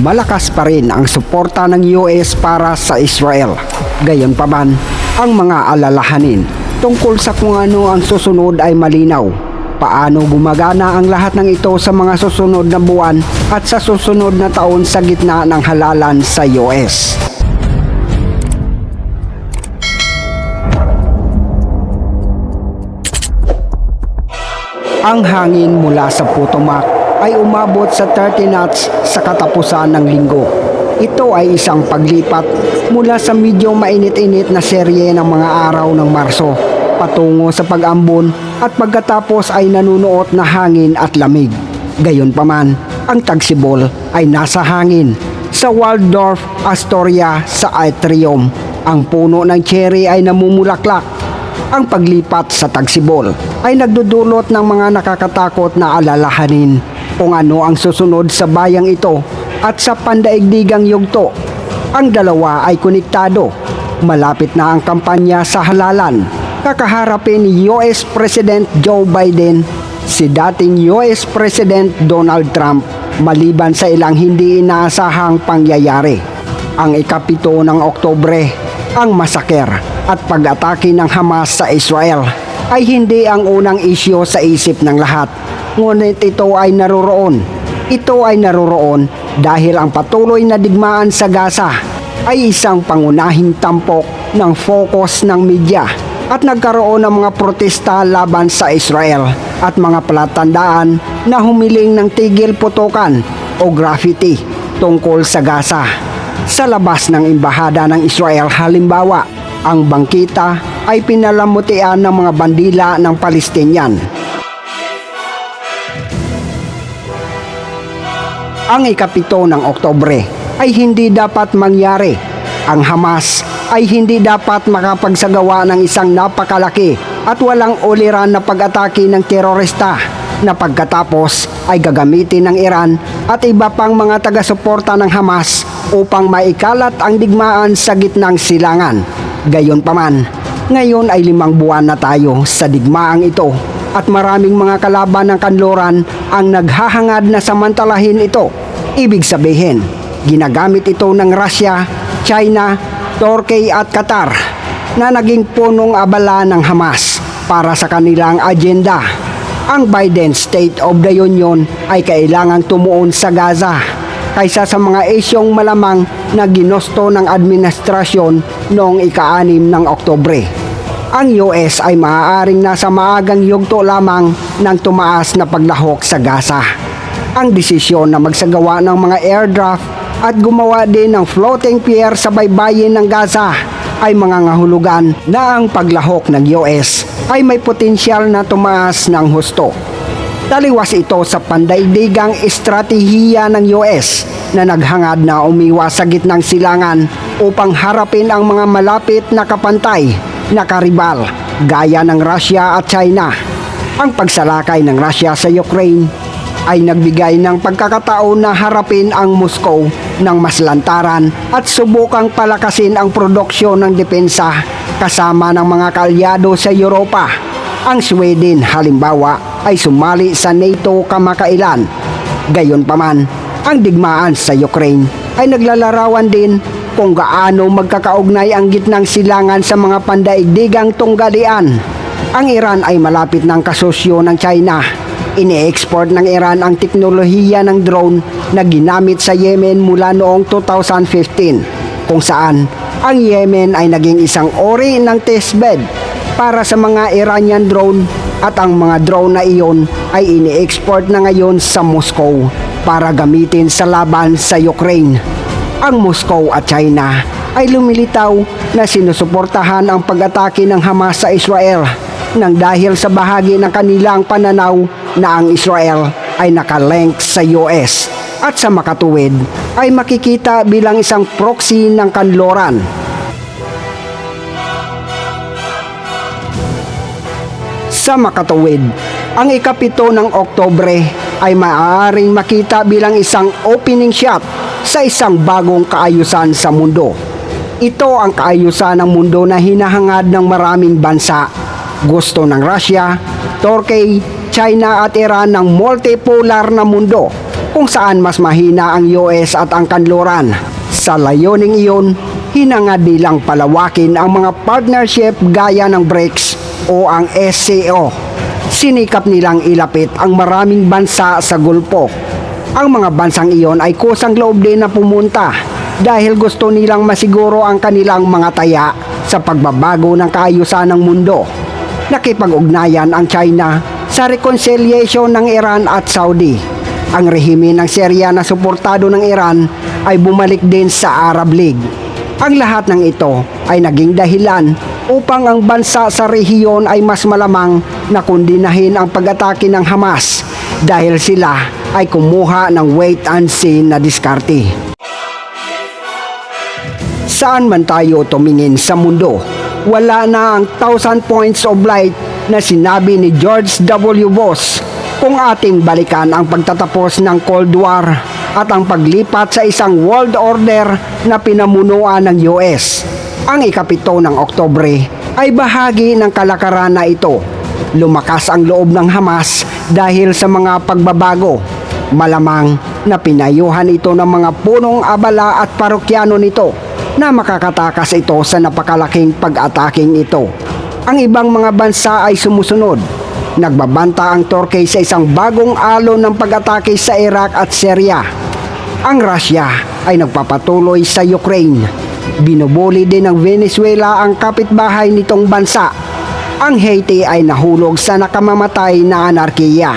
malakas pa rin ang suporta ng US para sa Israel. Gayon pa man, ang mga alalahanin tungkol sa kung ano ang susunod ay malinaw. Paano gumagana ang lahat ng ito sa mga susunod na buwan at sa susunod na taon sa gitna ng halalan sa US. Ang hangin mula sa Potomac ay umabot sa 30 knots sa katapusan ng linggo. Ito ay isang paglipat mula sa medyo mainit-init na serye ng mga araw ng Marso patungo sa pag-ambon at pagkatapos ay nanunuot na hangin at lamig. Gayon pa man, ang tagsibol ay nasa hangin. Sa Waldorf Astoria sa atrium, ang puno ng cherry ay namumulaklak ang paglipat sa tagsibol ay nagdudulot ng mga nakakatakot na alalahanin kung ano ang susunod sa bayang ito at sa pandaigdigang yugto. Ang dalawa ay konektado. Malapit na ang kampanya sa halalan. Kakaharapin ni US President Joe Biden si dating US President Donald Trump maliban sa ilang hindi inaasahang pangyayari. Ang ikapito ng Oktobre, ang masaker at pag-atake ng Hamas sa Israel ay hindi ang unang isyo sa isip ng lahat. Ngunit ito ay naroroon. Ito ay naroroon dahil ang patuloy na digmaan sa Gaza ay isang pangunahing tampok ng focus ng media at nagkaroon ng mga protesta laban sa Israel at mga palatandaan na humiling ng tigil putukan o graffiti tungkol sa Gaza. Sa labas ng imbahada ng Israel halimbawa, ang bangkita ay pinalamutian ng mga bandila ng Palestinian. Ang ikapito ng Oktobre ay hindi dapat mangyari. Ang Hamas ay hindi dapat makapagsagawa ng isang napakalaki at walang uliran na pag-atake ng terorista na pagkatapos ay gagamitin ng Iran at iba pang mga taga-suporta ng Hamas upang maikalat ang digmaan sa gitnang silangan. Gayon pa man, ngayon ay limang buwan na tayo sa digmaang ito at maraming mga kalaban ng kanluran ang naghahangad na samantalahin ito. Ibig sabihin, ginagamit ito ng Russia, China, Turkey at Qatar na naging punong abala ng Hamas para sa kanilang agenda. Ang Biden State of the Union ay kailangang tumuon sa Gaza kaysa sa mga isyong malamang na ginusto ng administrasyon noong ika-anim ng Oktobre. Ang US ay maaaring nasa maagang yugto lamang ng tumaas na paglahok sa Gaza. Ang desisyon na magsagawa ng mga airdraft at gumawa din ng floating pier sa baybayin ng Gaza ay mga ngahulugan na ang paglahok ng US ay may potensyal na tumaas ng husto. Taliwas ito sa pandaigdigang estratehiya ng US na naghangad na umiwas sa gitnang silangan upang harapin ang mga malapit na kapantay na karibal gaya ng Russia at China. Ang pagsalakay ng Russia sa Ukraine ay nagbigay ng pagkakataon na harapin ang Moscow ng mas lantaran at subukang palakasin ang produksyon ng depensa kasama ng mga kalyado sa Europa. Ang Sweden halimbawa ay sumali sa NATO kamakailan. Gayon pa man, ang digmaan sa Ukraine ay naglalarawan din kung gaano magkakaugnay ang gitnang silangan sa mga pandaigdigang tunggalian. Ang Iran ay malapit ng kasosyo ng China. Ini-export ng Iran ang teknolohiya ng drone na ginamit sa Yemen mula noong 2015 kung saan ang Yemen ay naging isang ori ng testbed para sa mga Iranian drone at ang mga drone na iyon ay ini-export na ngayon sa Moscow para gamitin sa laban sa Ukraine. Ang Moscow at China ay lumilitaw na sinusuportahan ang pag-atake ng Hamas sa Israel nang dahil sa bahagi ng kanilang pananaw na ang Israel ay nakalink sa US at sa makatuwid ay makikita bilang isang proxy ng kanloran. Sa makatuwid, ang ikapito ng Oktobre ay maaaring makita bilang isang opening shot sa isang bagong kaayusan sa mundo. Ito ang kaayusan ng mundo na hinahangad ng maraming bansa. Gusto ng Russia, Turkey, China at Iran ng multipolar na mundo kung saan mas mahina ang US at ang kanluran. Sa layuning iyon, hinangad nilang palawakin ang mga partnership gaya ng BRICS o ang SCO. Sinikap nilang ilapit ang maraming bansa sa Gulpo. Ang mga bansang iyon ay kusang loob din na pumunta dahil gusto nilang masiguro ang kanilang mga taya sa pagbabago ng kaayusan ng mundo. Nakipag-ugnayan ang China sa reconciliation ng Iran at Saudi. Ang rehime ng Syria na suportado ng Iran ay bumalik din sa Arab League. Ang lahat ng ito ay naging dahilan upang ang bansa sa rehiyon ay mas malamang na kundinahin ang pag-atake ng Hamas dahil sila ay kumuha ng wait and see na diskarte. Saan man tayo tumingin sa mundo, wala na ang thousand points of light na sinabi ni George W. Bush kung ating balikan ang pagtatapos ng Cold War at ang paglipat sa isang world order na pinamunuan ng US. Ang ikapito ng Oktobre ay bahagi ng kalakaran na ito. Lumakas ang loob ng Hamas dahil sa mga pagbabago. Malamang na pinayuhan ito ng mga punong abala at parokyano nito na makakatakas ito sa napakalaking pag-ataking ito. Ang ibang mga bansa ay sumusunod. Nagbabanta ang Turkey sa isang bagong alon ng pag-atake sa Iraq at Syria. Ang Russia ay nagpapatuloy sa Ukraine. Binubuli din ng Venezuela ang kapitbahay nitong bansa. Ang Haiti ay nahulog sa nakamamatay na anarkiya.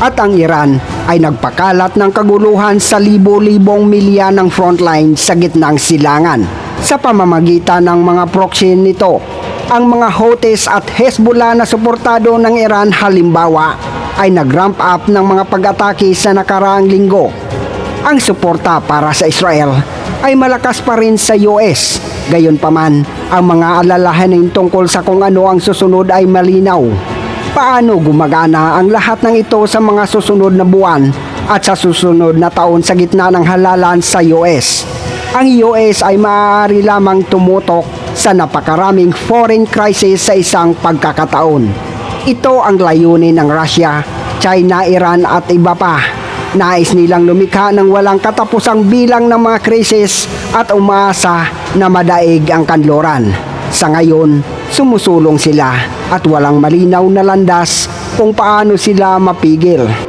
At ang Iran ay nagpakalat ng kaguluhan sa libo-libong milya ng frontline sa gitnang silangan. Sa pamamagitan ng mga proxy nito, ang mga Houthis at Hezbollah na suportado ng Iran halimbawa ay nag-ramp up ng mga pag-atake sa nakaraang linggo. Ang suporta para sa Israel ay malakas pa rin sa US. Gayunpaman, ang mga alalahanin tungkol sa kung ano ang susunod ay malinaw. Paano gumagana ang lahat ng ito sa mga susunod na buwan at sa susunod na taon sa gitna ng halalan sa US? Ang US ay maaari lamang tumutok sa napakaraming foreign crisis sa isang pagkakataon. Ito ang layunin ng Russia, China, Iran at iba pa. Nais nilang lumikha ng walang katapusang bilang ng mga krisis at umaasa na madaig ang kanluran. Sa ngayon, sumusulong sila at walang malinaw na landas kung paano sila mapigil.